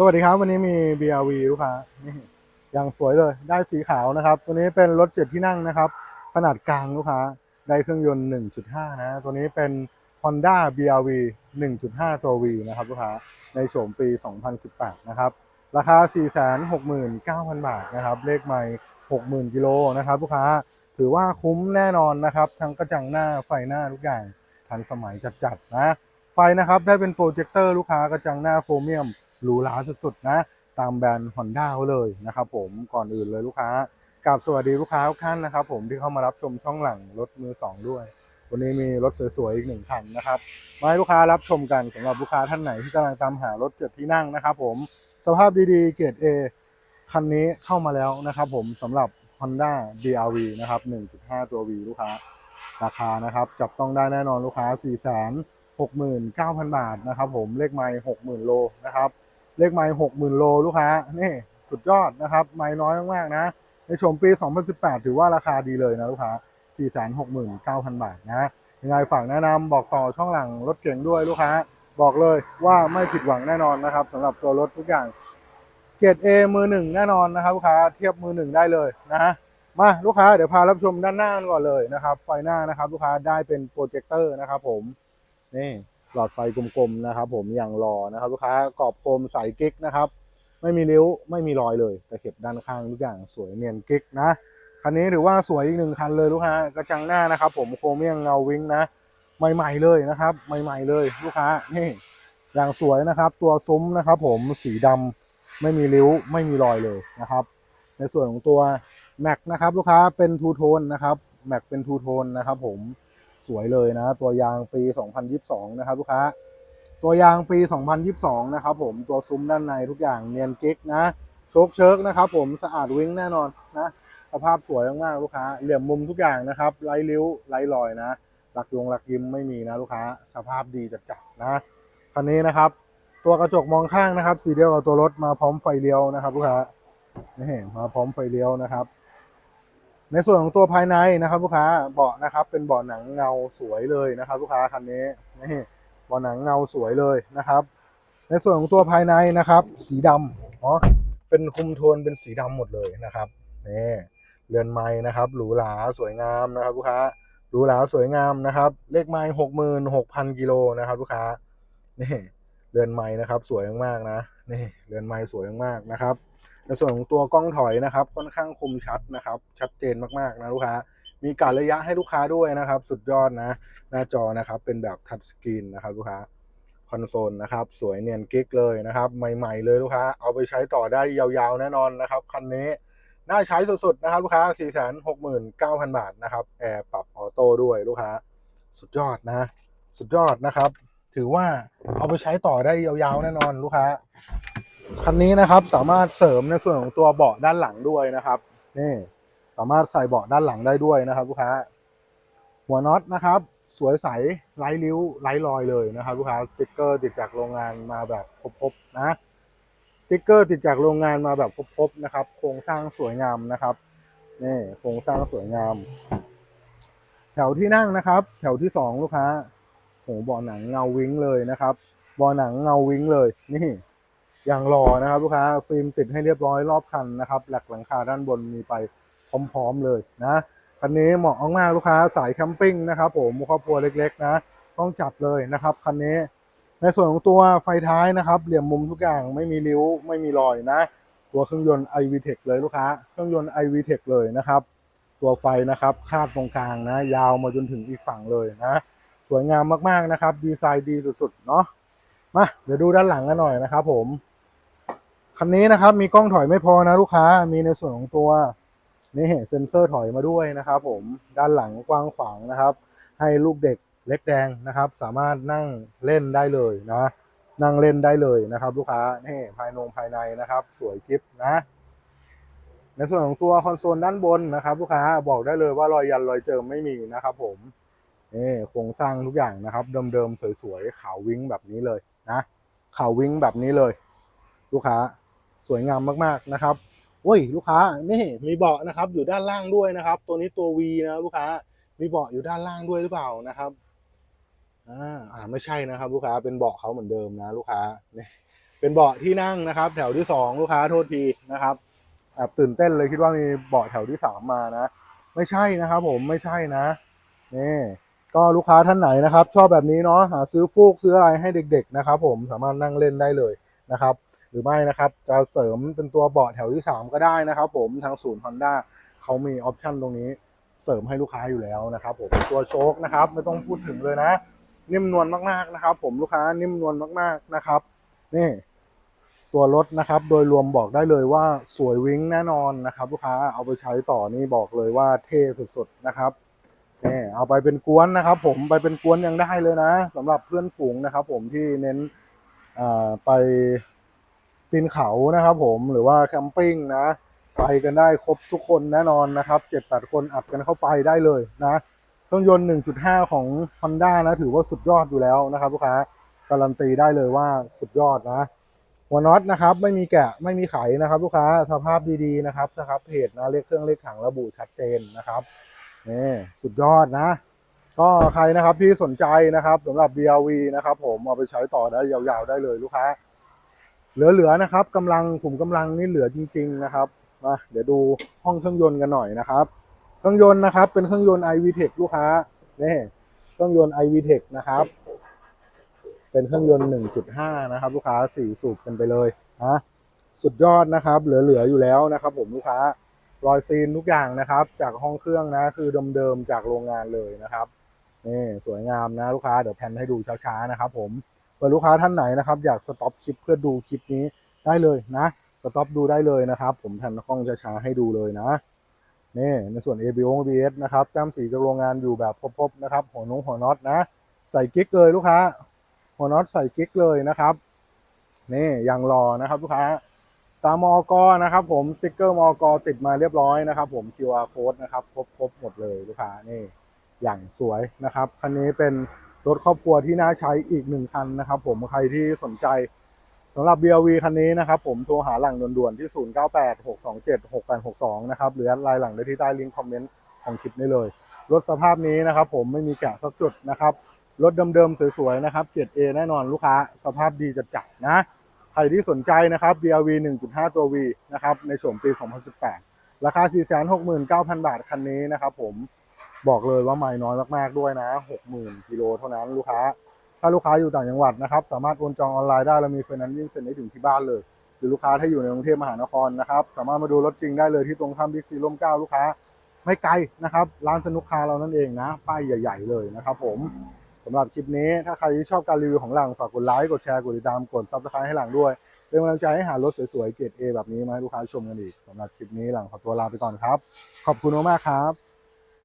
สวัสดีครับ วันนี้มี BRV ลูกค้านี่อย่างสวยเลยได้สีขาวนะครับ ตัวนี้เป็นรถเจ็ดที่นั่งนะครับ ขนาดกลางลูกค้าได้เครื่องยนต์ 1.5 นะ ตัวนี้เป็น Honda BRV 1.5 ตัว V นะครับลูกค้าในโฉมปี 2018 นะครับ ราคา 469,000 บาทนะครับ เลขใหม่ 60,000 กิโลนะครับลูกค้าถือว่าคุ้มแน่นอนนะครับ ทั้งกระจังหน้าไฟหน้าทุกอย่างทันสมัยจัดๆนะ ไฟนะครับได้เป็นโปรเจคเตอร์ลูกค้ากระจังหน้าโฟรเมียม หรูหราสุดๆนะ ตามแบรนด์ Honda เขาเลยนะครับผมก่อนอื่นเลยลูกค้ากราบสวัสดีลูกค้าทุกท่านนะครับผมที่เข้ามารับชมช่องหลังรถมือสองด้วย วันนี้มีรถสวยๆอีกหนึ่งคันนะครับมาให้ลูกค้ารับชมกันสำหรับลูกค้าท่านไหนที่กำลังตามหารถเจ็ดที่นั่งนะครับผมสภาพดีๆเกรด A คันนี้เข้ามาแล้วนะครับผมสำหรับ Honda BRV นะครับ 1.5 ตัว V ลูกค้า ราคานะครับ จับต้องได้แน่นอนลูกค้า 4 6 9 0 0 0 บาทนะครับผมเลขไมล์60,000 โลนะครับ เลขไมล์60,000โลลูกค้า นี่สุดยอดนะครับ ไมล์น้อยมากๆนะ ในชมปี 2018 ถือว่าราคาดีเลยนะลูกค้า 469,000 บาทนะยังไงฝากแนะนำบอกต่อช่องหลังรถเก่งด้วยลูกค้า บอกเลยว่าไม่ผิดหวังแน่นอนนะครับสำหรับตัวรถทุกอย่าง เกรด A มือหนึ่งแน่นอนนะครับลูกค้าเทียบมือหนึ่งได้เลยนะมาลูกค้าเดี๋ยวพารับชมด้านหน้าก่อนเลยนะครับ ไฟหน้านะครับ ลูกค้าได้เป็นโปรเจคเตอร์นะครับผมนี่ หลอดไฟกลมๆนะครับ ผมอย่างรอนะครับลูกค้ากรอบโฟมใสกิ๊กนะครับ ไม่มีริ้วไม่มีรอยเลยแตะเข็บด้านข้างทุกอย่างสวยเนียนกิ๊กนะคันนี้ถือว่าสวยอีกหนึ่งคันเลยลูกค้ากระจังหน้านะครับ ผมโครเมียงเงาวิงนะใหม่ๆเลยนะครับ ใหม่ๆเลยลูกค้านี่อย่างสวยนะครับ ตัวซุ้มนะครับ ผมสีดำไม่มีริ้วไม่มีรอยเลยนะครับ ในส่วนของตัวแม็กนะครับ ลูกค้าเป็นทูโทนนะครับแม็กเป็นทูโทนนะครับ ผม สวยเลยนะ ตัวยางปี 2022 นะครับ ลูกค้า ตัวยางปี 2022 นะครับผมตัวซุ้มด้านในทุกอย่างเนียนกิ๊กนะโชคเชิกนะครับผมสะอาดวิ่งแน่นอนนะ สภาพสวยมากๆลูกค้า เหลี่ยมมุมทุกอย่างนะครับไร้ริ้วไร้รอยนะหลักยงหลักยิ้มไม่มีนะลูกค้า สภาพดีจัดๆนะคันนี้นะครับ ตัวกระจกมองข้างนะครับ สีเดียวกับตัวรถมาพร้อมไฟเลี้ยวนะครับ ลูกค้านี่มาพร้อมไฟเลี้ยวนะครับ ในส่วนของตัวภายในนะครับลูกค้าเบาะนะครับ เป็นเบาะหนังเงาสวยเลยนะครับ ลูกค้าคันนี้นี่เบอหนังเงาสวยเลยนะครับ ในส่วนของตัวภายในนะครับ สีดำอ๋อเป็นคุมโทนเป็นสีดำหมดเลยนะครับนี่เรือนไม้นะครับหรูหราสวยงามนะครับ ลูกค้าหรูหราสวยงามนะครับ เลขไม้หกหมื่นหกพันกิโลนะครับ ลูกค้านี่เรือนไม้นะครับ สวยมากๆนะนี่เรือนไม้สวยมากๆนะครับ ในส่วนของตัวกล้องถอยนะครับ ค่อนข้างคมชัดนะครับ ชัดเจนมากๆนะลูกค้า มีการระยะให้ลูกค้าด้วยนะครับ สุดยอดนะ หน้าจอนะครับ เป็นแบบทัชสกรีนนะครับลูกค้าคอนโซลนะครับ สวยเนียนกิ๊กเลยนะครับ ใหม่ ๆ เลยลูกค้า เอาไปใช้ต่อได้ยาวๆ แน่นอนนะครับ คันนี้ น่าใช้สุดๆนะครับ ลูกค้า 469,000 บาทนะครับ แอร์ปรับออโต้ด้วยลูกค้า สุดยอดนะ สุดยอดนะครับ ถือว่าเอาไปใช้ต่อได้ยาวๆ แน่นอนลูกค้า คันนี้นะครับสามารถเสริมในส่วนของตัวเบาะด้านหลังด้วยนะครับนี่สามารถใส่เบาะด้านหลังได้ด้วยนะครับลูกค้า หัวน็อตนะครับ สวยใสไร้ริ้วไร้รอยเลยนะครับลูกค้าสติกเกอร์ติดจากโรงงานมาแบบครบๆนะสติกเกอร์ติดจากโรงงานมาแบบครบๆนะครับ โครงสร้างสวยงามนะครับนี่โครงสร้างสวยงาม แถวที่นั่งนะครับ แถวที่สองลูกค้าโหเบาะหนังเงาวิ้งเลยนะครับเบาะหนังเงาวิ้งเลยนี่ อย่างหล่อนะครับลูกค้าฟิล์มติดให้เรียบร้อยรอบคันนะครับหลักหลังคาด้านบนมีไปพร้อมๆเลยนะคันนี้เหมาะมากลูกค้าสายแคมปิ้งนะครับผมครอบครัวเล็กๆนะต้องจัดเลยนะครับคันนี้ในส่วนของตัวไฟท้ายนะครับ เหลี่ยมมุมทุกอย่างไม่มีริ้วไม่มีรอยนะ ตัวเครื่องยนต์ iVTEC เลยลูกค้า เครื่องยนต์ iVTEC เลยนะครับ ตัวไฟนะครับคาดตรงกลางนะ ยาวมาจนถึงอีกฝั่งเลยนะ สวยงามมากๆนะครับ ดีไซน์ดีสุดๆเนาะมาเดี๋ยวดูด้านหลังกันหน่อยนะครับผม คันนี้นะครับ มีกล้องถอยไม่พอนะลูกค้า มีในส่วนของตัวนี่เซ็นเซอร์ถอยมาด้วยนะครับผมด้านหลังกว้างขวางนะครับ ให้ลูกเด็กเล็กแดงนะครับ สามารถนั่งเล่นได้เลยนะนั่งเล่นได้เลยนะครับ ลูกค้านี่ภายนงภายในนะครับ สวยกิฟนะ ในส่วนของตัวคอนโซลด้านบนนะครับ ลูกค้าบอกได้เลยว่ารอยยันรอยเจิมไม่มีนะครับ ผมนี่โครงสร้างทุกอย่างนะครับ เดิมๆสวยๆขาววิ้งแบบนี้เลยนะขาววิ้งแบบนี้เลย ลูกค้า สวยงามมากๆนะครับโอ้ยลูกค้านี่มีเบาะนะครับ อยู่ด้านล่างด้วยนะครับ ตัวนี้ตัว V นะลูกค้ามีเบาะอยู่ด้านล่างด้วยหรือเปล่านะครับอ่าอ่าไม่ใช่นะครับ ลูกค้าเป็นเบาะเขาเหมือนเดิมนะ ลูกค้าเนี่ยเป็นเบาะที่นั่งนะครับ แถวที่สองลูกค้าโทษทีนะครับแอบตื่นเต้นเลยคิดว่ามีเบาะแถวที่สามมานะ ไม่ใช่นะครับ ผมไม่ใช่นะนี่ก็ลูกค้าท่านไหนนะครับ ชอบแบบนี้เนาะหาซื้อฟูกซื้ออะไรให้เด็ก ๆ นะครับ ผมสามารถนั่งเล่นได้เลยนะครับ หรือไม่นะครับจะเสริมเป็นตัวเบาะแถวที่ 3 ก็ได้นะครับผมทางศูนย์ Honda เขามีออปชันตรงนี้เสริมให้ลูกค้าอยู่แล้วนะครับผมตัวโชคนะครับไม่ต้องพูดถึงเลยนะ นิ่มนวลมากๆนะครับ ผมลูกค้านิ่มนวลมากๆนะครับนี่ตัวรถนะครับ โดยรวมบอกได้เลยว่าสวยวิ้งแน่นอนนะครับ ลูกค้าเอาไปใช้ต่อนี่บอกเลยว่าเท่สุดๆนะครับนี่เอาไปเป็นกวนนะครับ ผมไปเป็นกวนยังได้เลยนะสำหรับเพื่อนฝูงนะครับ ผมที่เน้นไป ปีนเขานะครับผมหรือว่าแคมปิ้งนะ ไปกันได้ครบทุกคนแน่นอนนะครับเจ็ดแปดคนอัดกันเข้าไปได้เลยนะเครื่องยนต์ 1.5 ของ Honda นะ ถือว่าสุดยอดอยู่แล้วนะครับลูกค้าการันตีได้เลยว่าสุดยอดนะหัวน็อตนะครับ ไม่มีแกะไม่มีไขนะครับ ลูกค้าสภาพดีๆนะครับสครับเพจนะเลขเครื่องเลขถังระบุชัดเจนนะครับนี่สุดยอดนะ ก็ใครนะครับที่สนใจนะครับสำหรับ BRV นะครับ ผมเอาไปใช้ต่อได้ยาวๆได้เลยลูกค้า เหลือๆนะครับกำลังผมกำลังนี่เหลือจริง ๆ นะครับมาเดี๋ยวดูห้องเครื่องยนต์กันหน่อยนะครับ เครื่องยนต์นะครับ เป็นเครื่องยนต์ iVTEC ลูกค้านี่เครื่องยนต์ iVTEC นะครับ เป็นเครื่องยนต์ 1.5 นะครับ ลูกค้าสี่สูบกันไปเลยนะสุดยอดนะครับ เหลือๆอยู่แล้วนะครับ ผมลูกค้ารอยซีนทุกอย่างนะครับ จากห้องเครื่องนะ คือเดิมๆจากโรงงานเลยนะครับนี่สวยงามนะลูกค้าเดี๋ยวแพนให้ดูช้าๆนะครับ ผม เปิดลูกค้าท่านไหนนะครับ อยากสต็อปคลิปเพื่อดูคลิปนี้ได้เลยนะสต็อปดูได้เลยนะครับ ผมแพนกล้องช้าๆให้ดูเลยนะนี่ในส่วน ABO ABS นะครับแต้มสีจากโรงงานอยู่แบบครบๆนะครับ หัวนุ้งหัวน็อตนะ ใส่กิ๊กเลยลูกค้า หัวน็อตใส่กิ๊กเลยนะครับนี่ยังรอนะครับลูกค้า ตามมอกนะครับ ผมสติกเกอร์มอกติดมาเรียบร้อยนะครับ ผม QR code นะครับครบครบหมดเลยลูกค้านี่อย่างสวยนะครับคันนี้เป็น รถครอบครัวที่น่าใช้อีกหนึ่งคันนะครับผมใครที่สนใจสำหรับ BRV คันนี้นะครับผมโทรหาหลังด่วนๆที่ 0986276862 นะครับหรือไลน์หลังได้ที่ใต้ลิงก์คอมเมนต์ของคลิปนี้เลย รถสภาพนี้นะครับผมไม่มีแกะสักจุดนะครับรถเดิมๆสวยๆนะครับ 7A แน่นอนลูกค้าสภาพดีจัดๆนะใครที่สนใจนะครับ BRV 1.5 ตัว V นะครับในโฉมปี 2018 ราคา 469,000 บาทคันนี้นะครับผม บอกเลยว่าไม่น้อยมากๆด้วยนะ60,000กิโลเท่านั้นลูกค้า ถ้าลูกค้าอยู่ต่างจังหวัดนะครับ สามารถโอนจองออนไลน์ได้เรามีไฟแนนซ์วิ่งเซ็นได้ถึงที่บ้านเลย หรือลูกค้าถ้าอยู่ในกรุงเทพมหานครนะครับ สามารถมาดูรถจริงได้เลยที่ตรงข้ามบิ๊กซีร่มเก้าลูกค้า ไม่ไกลนะครับ ร้านสนุกคาเรานั่นเองนะ ป้ายใหญ่ ๆ เลยนะครับ ผมสำหรับคลิปนี้ถ้าใครที่ชอบการรีวิวของหลังฝากกดไลค์กดแชร์กดติดตามกดซับสไครต์ให้หลังด้วยเป็นกำลังใจให้หารถสวยๆเกรด A แบบนี้มาให้ลูกค้าชมกันอีกสำหรับคลิปนี้หลังขอตัวลาไปก่อนครับ ขอบคุณมากๆครับ